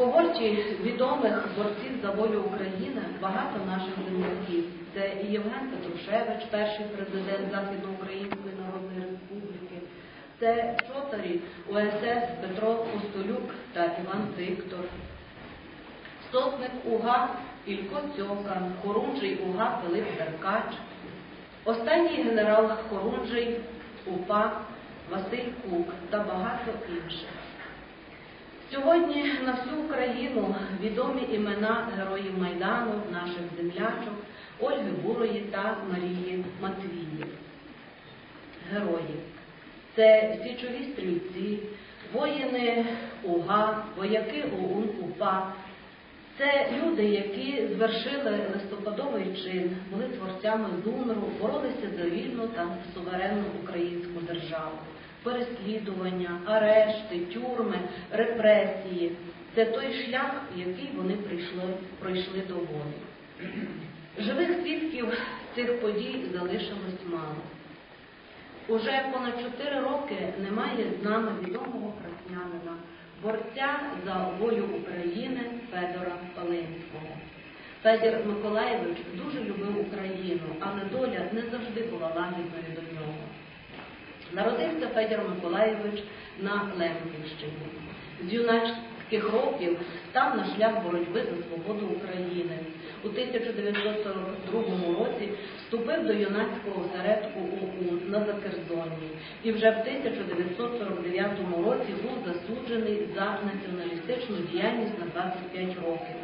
когорті відомих борців за волю України багато наших земляків. Це і Євген Петрушевич, перший президент Західноукраїнської Народної Республіки, це шотарі УСС Петро Костолюк та Іван Тиктор, сотник УГА Ілько Цьокан, хорунжий УГА Пилип Деркач, останній генерал хорунжий УПА Василь Кук та багато інших. Сьогодні на всю Україну відомі імена героїв Майдану, наших землячок, Ольги Бурої та Марії Матвіїв. Герої. Це січові стрільці, воїни УГА, вояки ОУН УПА. Це люди, які звершили листопадовий чин, були творцями ЗУНРу, боролися за вільну та суверенну українську державу. Переслідування, арешти, тюрми, репресії це той шлях, який вони прийшли, пройшли до волі. Живих свідків цих подій залишилось мало. Уже понад чотири роки немає з нами відомого краснянина, борця за волю України Федора Палинського. Федір Миколаєвич дуже любив Україну, але доля не завжди була лагідною до нього. Народився Федір Миколаєвич на Лемківщині. З юнацьких років став на шлях боротьби за свободу України. У 1942 році вступив до юнацького осередку ОУН на Закерзонні і вже в 1949 році був засуджений за націоналістичну діяльність на 25 років.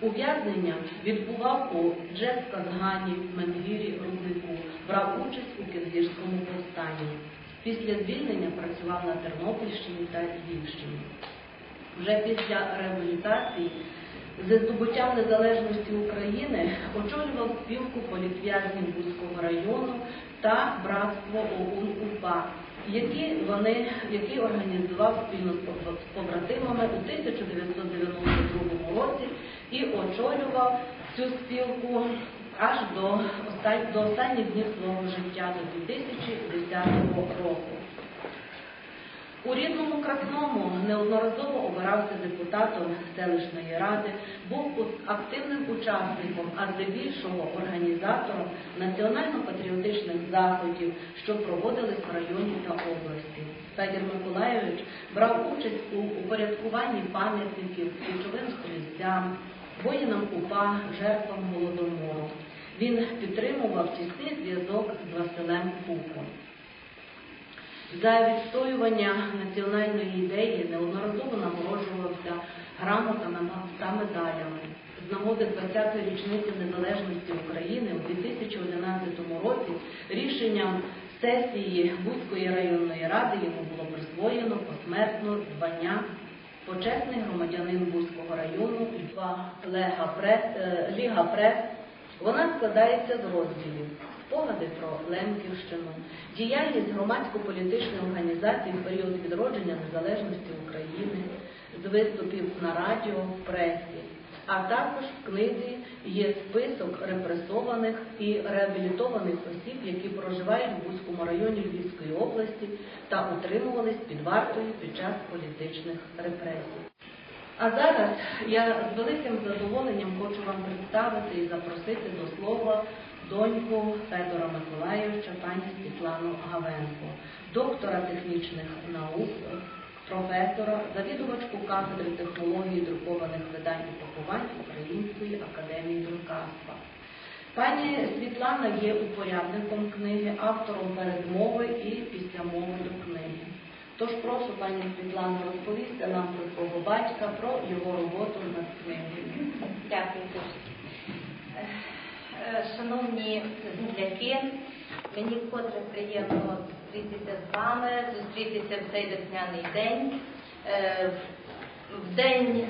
Ув'язнення відбував у Джесказгані, Менгірі, Руднику, брав участь у Киргизькому повстанні. Після звільнення працював на Тернопільщині та Львівщині. Вже після реабілітації за здобуттям незалежності України очолював спілку політв'язнів Бузького району та братство ОУН УПА, які вони які організував спільно з побратимами у 1992 році і очолював цю спілку аж до, до останніх днів свого життя до 2010 року. У рідному Красному неодноразово обирався депутатом селищної ради, був активним учасником, а здебільшого організатором національно-патріотичних заходів, що проводились в районі та області. Федір Миколайович брав участь у упорядкуванні пам'ятників ключовим століттям, воїнам УПА, жертвам голодомору. Він підтримував тісний зв'язок з Василем Куком. За відстоювання національної ідеї неодноразово нагороджувався грамотами та медалями. З нагоди 20-ї річниці незалежності України у 2011 році рішенням сесії Бузької районної ради йому було присвоєно посмертно звання почесний громадянин Бузького району Льва Лега Прес, е, Ліга Прес. Вона складається з розділів спогади про Лемківщину, діяльність громадсько-політичної організації в період відродження незалежності України, з виступів на радіо, пресі. А також в книзі є список репресованих і реабілітованих осіб, які проживають в Бузькому районі Львівської області та утримувались під вартою під час політичних репресій. А зараз я з великим задоволенням хочу вам представити і запросити до слова доньку Федора Миколайовича, пані Світлану Гавенко, доктора технічних наук, професора, завідувачку кафедри технології друкованих видань і пакувань Української академії друкарства. Пані Світлана є упорядником книги, автором передмови і післямови до книги. Тож прошу пані Світлану розповісти нам про свого батька, про його роботу над книгою. Дякую Шановні земляки, мені вкотре приємно зустрітися з вами, зустрітися в цей весняний день, е, в день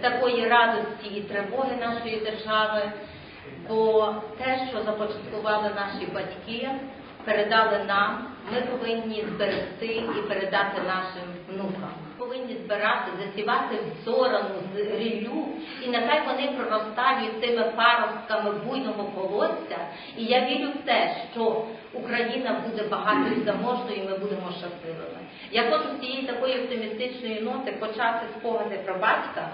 такої радості і тривоги нашої держави, бо те, що започаткували наші батьки, передали нам, ми повинні зберегти і передати нашим внукам. Повинні збирати, засівати в сторону з рілю, і нехай вони проростають тими паростками буйного колосся. І я вірю в те, що Україна буде багатою і заможною, і ми будемо щасливими. Я хочу з цієї такої оптимістичної ноти почати спогади про батька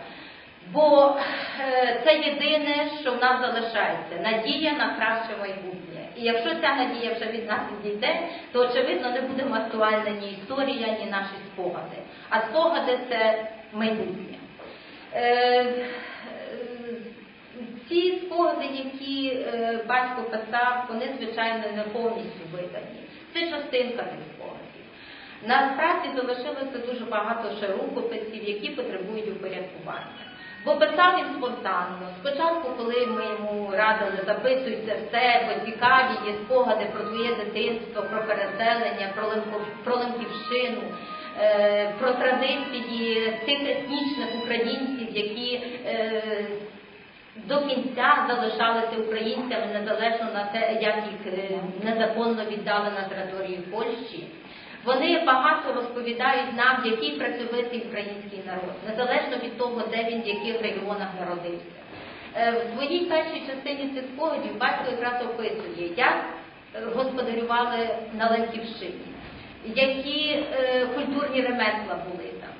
Бо е, це єдине, що в нас залишається надія на краще майбутнє. І якщо ця надія вже від нас відійде, то очевидно не буде актуальна ні історія, ні наші спогади. А спогади це майбутнє. Е, ці спогади, які е, батько писав, вони, звичайно, не повністю видані. Це частинка тих спогадів. Насправді залишилося дуже багато ще рукописів, які потребують упорядкування. Бо писав він спонтанно. Спочатку, коли ми йому радили, записуйте все, бо цікаві є спогади про твоє дитинство, про переселення, про, Лемківщину, е, про традиції тих етнічних українців, які е, до кінця залишалися українцями незалежно на те, як їх е, незаконно віддали на територію Польщі. Вони багато розповідають нам, який працьовитий український народ, незалежно від того, де він в яких регіонах народився. Е, В своїй першій частині цих спогадів батько якраз описує, як е, господарювали на Ланківщині, які е, культурні ремесла були там,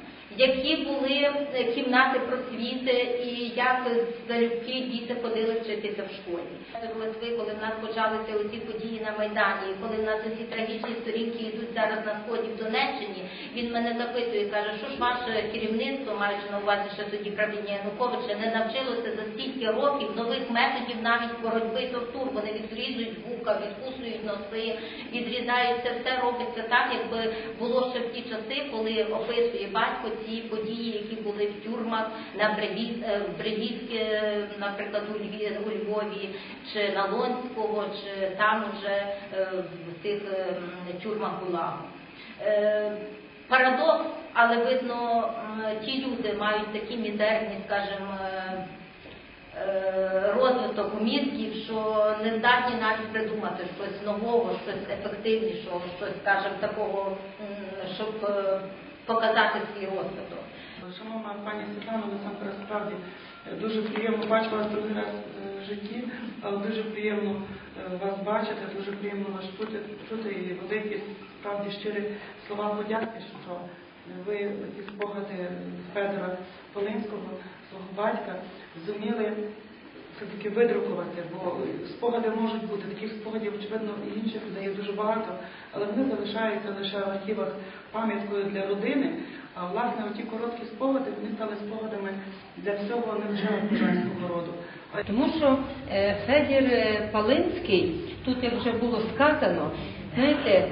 які були е, кімнати просвіти і як залюбки діти ходили вчитися в школі. З Литви, коли в нас почалися оці події на Майдані, і коли в нас ці трагічні сторінки йдуть зараз на сході в Донеччині, він мене запитує, каже, що ж ваше керівництво, маючи на увазі ще тоді правління Януковича, не навчилося за стільки років нових методів навіть боротьби тортур. Вони відрізують вуха, відкусують носи, відрізаються, все робиться так, якби було ще в ті часи, коли описує батько ці події, які були в тюрмах на Бревіз, е, е, наприклад, у Львові, у Львові, чи на Лонського, чи там уже е, в тих е, тюрмах. Е, Парадокс, але видно, ті люди мають такі мізерні, скажімо, розвиток мізків, що не здатні навіть придумати щось нового, щось ефективнішого, щось, скажімо, такого, щоб показати свій розвиток. Шановна пані Світлана, насамперед справді е, дуже приємно бачити вас другий раз е, в житті, але дуже приємно е, вас бачити, дуже приємно вас чути, чути і великі справді щирі слова подяки, що ви ці спогади Федора Полинського, свого батька, зуміли все-таки видрукувати, бо спогади можуть бути, таких спогадів, очевидно, і інших людей дуже багато, але вони залишаються лише в архівах пам'яткою для родини. А власне оті короткі спогади вони стали спогадами для всього не лише бужанського роду. Тому що е, Федір е, Палинський, тут як вже було сказано, знаєте,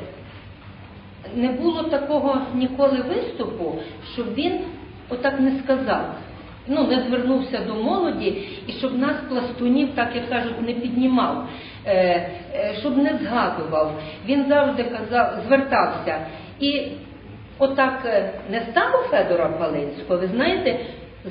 не було такого ніколи виступу, щоб він отак не сказав. Ну, не звернувся до молоді, і щоб нас, пластунів, так як кажуть, не піднімав, е, е, щоб не згадував. Він завжди казав, звертався. І отак е, не стало Федора Палинського, ви знаєте,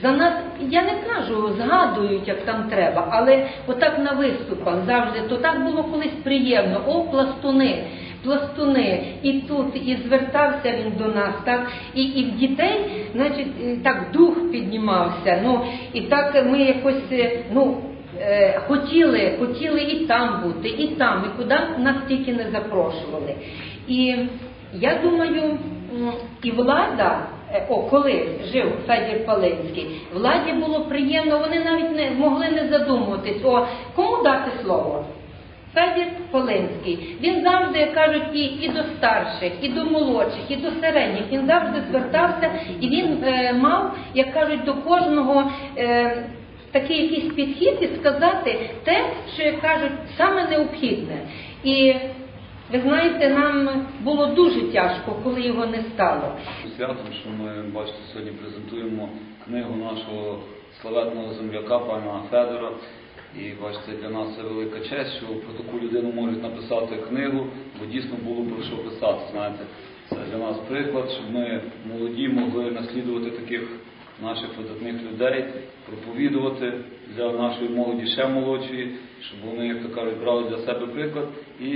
за нас, я не кажу, згадують, як там треба, але отак на виступах завжди, то так було колись приємно. О, пластуни, пластуни. І тут, і звертався він до нас, так, і, і в дітей, значить, так дух піднімався. Ну, і так ми якось, е, ну, е, хотіли, хотіли і там бути, і там, і куди нас тільки не запрошували. І я думаю, і влада, е, о, коли жив Федір Палинський, владі було приємно, вони навіть не могли не задумуватись, о, кому дати слово? Федір Полинський. Він завжди, як кажуть, і, і до старших, і до молодших, і до середніх. Він завжди звертався, і він е, мав, як кажуть, до кожного. Е, Такий якийсь підхід і сказати те, що як кажуть, саме необхідне. І ви знаєте, нам було дуже тяжко, коли його не стало. святом, що ми бачите, сьогодні презентуємо книгу нашого славетного земляка, пана Федора. І бачите, для нас це велика честь, що про таку людину можуть написати книгу, бо дійсно було про що писати. Знаєте, це для нас приклад, щоб ми молоді могли наслідувати таких наших видатних людей, проповідувати для нашої молоді ще молодшої, щоб вони, як то кажуть, брали для себе приклад і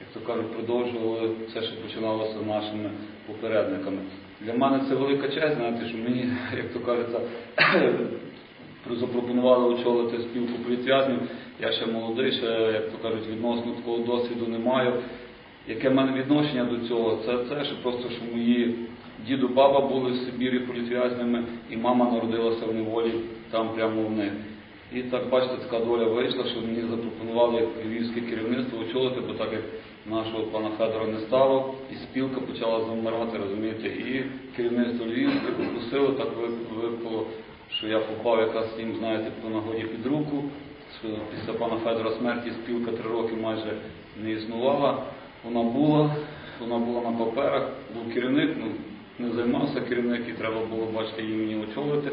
як то кажуть, продовжували все, що починалося нашими попередниками. Для мене це велика честь, знаєте, що мені, як то кажеться, запропонували очолити спілку політв'язнів. Я ще молодий, ще, як то кажуть, відносно такого досвіду не маю. Яке в мене відношення до цього? Це те, що просто що мої діду, баба були в Сибірі політв'язнями, і мама народилася в неволі там прямо в них. І так, бачите, така доля вийшла, що мені запропонували львівське керівництво очолити, бо так як нашого пана Федора не стало, і спілка почала замирати, розумієте, і керівництво львівське попросило, так ви- випало, що я попав якраз їм, знаєте, по нагоді під руку. Після пана Федора смерті спілка три роки майже не існувала. Вона була, вона була на паперах, був керівник, ну не займався керівник і треба було бачити її мені очолити.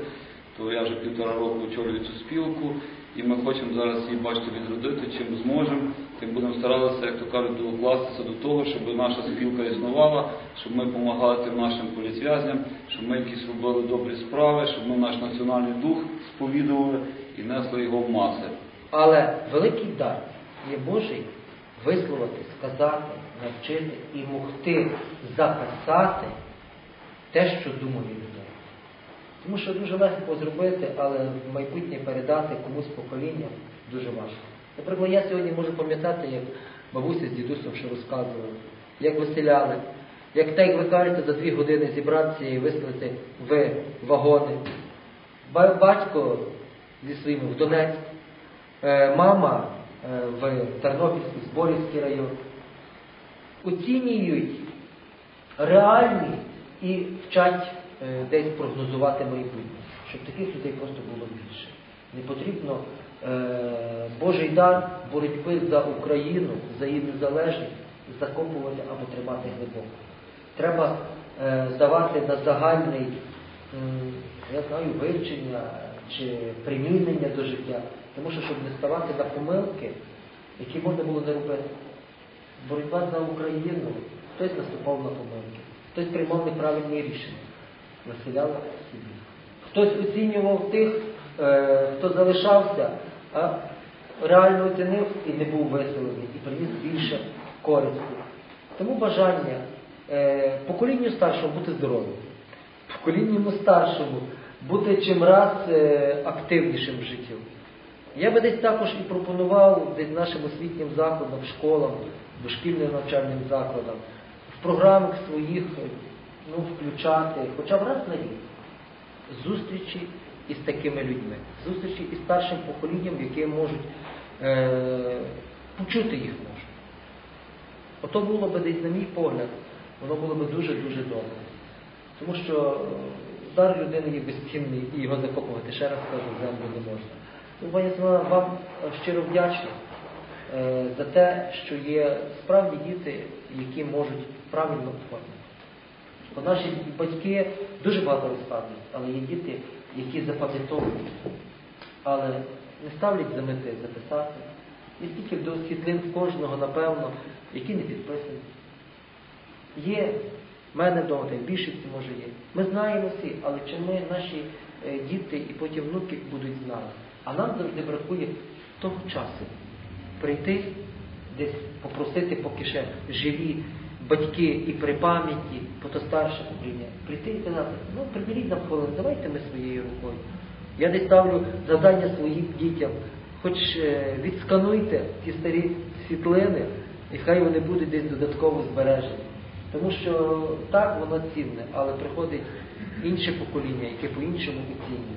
То я вже півтора року очолюю цю спілку, і ми хочемо зараз її бачити відродити, чим зможемо. Тим будемо старатися, як то кажуть, докластися до того, щоб наша спілка існувала, щоб ми допомагали нашим політв'язням, щоб ми якісь робили добрі справи, щоб ми наш національний дух сповідували і несли його в маси. Але великий дар є Божий висловити, сказати, навчити і могти записати те, що думає людина. Тому що дуже легко зробити, але в майбутнє передати комусь поколінням дуже важко. Наприклад, я сьогодні можу пам'ятати, як бабуся з дідусем що розказували, як веселяли, як так, як ви кажете, за дві години зібратися і виставити в вагони. Батько зі своїми в Донецьк, е, мама е, в Тернопільський, Зборівський район. Оцінюють реальні і вчать е, десь прогнозувати майбутнє, щоб таких людей просто було більше. Не потрібно Божий дар боротьби за Україну, за її незалежність закопувати або тримати глибоко. Треба е, здавати на загальний я знаю, вивчення чи примінення до життя. Тому що, щоб не ставати на помилки, які можна було не робити. Боротьба за Україну, хтось наступав на помилки, хтось приймав неправильні рішення, населяли собі. Хтось оцінював тих, е, хто залишався, а реально оцінив і не був виселений, і приніс більше користі. Тому бажання е, поколінню старшому бути здоровим, поколінню старшому бути чимраз е, активнішим в житті. Я би десь також і пропонував десь нашим освітнім закладам, школам, дошкільним навчальним закладам в програмах своїх ну, включати, хоча б раз на рік, зустрічі із такими людьми, зустрічі із старшим поколінням, яке можуть е, почути їх можуть. Ото було би десь, на мій погляд, воно було би дуже-дуже добре. Тому що е, дар людини є безцінний і його закопувати, ще раз кажу, землю не можна. Тому, пані Семена, вам щиро вдячний е, за те, що є справді діти, які можуть правильно оформити. Бо наші батьки дуже багато розказують, але є діти, які запам'ятовують, але не ставлять за мети записати. І стільки до світлин кожного, напевно, які не підписані. Є в мене вдома, та й в може є. Ми знаємо всі, але чи ми, наші е, діти і потім внуки будуть знати. А нам завжди бракує того часу прийти, десь попросити, поки ще живі батьки і при пам'яті, бо то старше покоління, прийти і сказати, ну приділіть нам хвилину, давайте ми своєю рукою. Я десь ставлю завдання своїм дітям, хоч е, відскануйте ті старі світлини, і хай вони будуть десь додатково збережені. Тому що так воно цінне, але приходить інше покоління, яке по-іншому оцінює.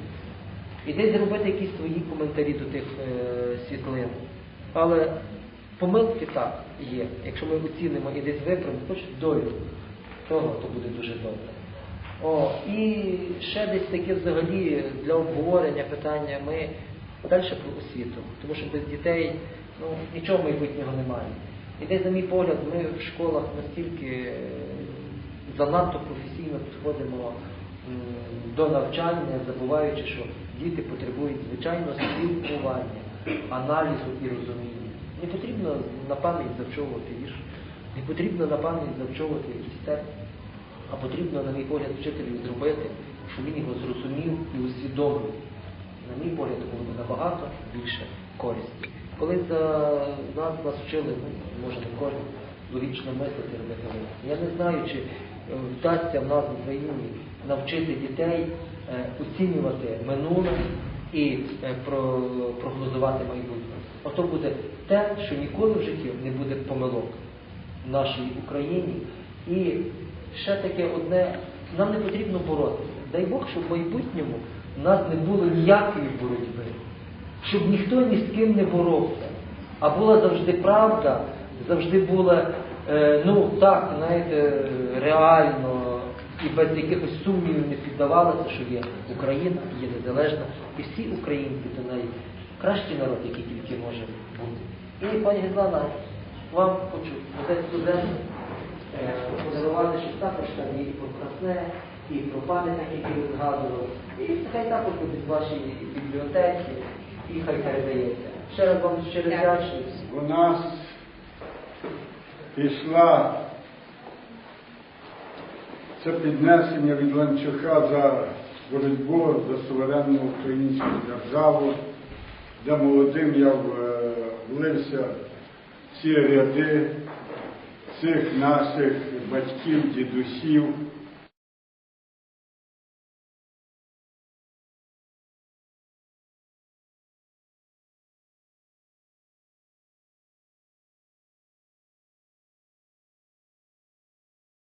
І десь зробити якісь свої коментарі до тих е, світлин. Але помилки так є. Якщо ми оцінимо і десь виправимо, хоч долю того, то буде дуже добре. О, і ще десь таке взагалі для обговорення питання ми далі про освіту, тому що без дітей ну, нічого майбутнього немає. І десь, на мій погляд, ми в школах настільки е, занадто професійно підходимо до навчання, забуваючи, що діти потребують звичайно спілкування, аналізу і розуміння. Не потрібно на пам'ять завчовувати вірш, не потрібно на пам'ять завчовувати якийсь а потрібно, на мій погляд, вчителю зробити, щоб він його зрозумів і усвідомив. На мій погляд, було б набагато більше користі. Коли за нас нас вчили, ну, може не кожен, логічно мислити робити. Я не знаю, чи е, вдасться в нас в Україні навчити дітей е, оцінювати минуле і е, прогнозувати майбутнє. Ото буде те, що ніколи в житті не буде помилок в нашій Україні. І ще таке одне нам не потрібно боротися. Дай Бог, щоб в майбутньому в нас не було ніякої боротьби, щоб ніхто ні з ким не боровся. А була завжди правда, завжди була, е, ну так, знаєте, реально і без якихось сумнівів не піддавалося, що є Україна, є незалежна, і всі українці це найкращий народ, який тільки може бути. І пані Гетлана, вам хочу дати студент подарувати, щоб також там і про красне, і про пам'ятник, який ви згадували, і хай також буде в вашій бібліотеці, і хай передається. Ще раз вам щиро вдячний. У нас пішла це піднесення від Ланчука за боротьбу за суверенну українську державу, де молодим я влився в ці ряди цих наших батьків, дідусів,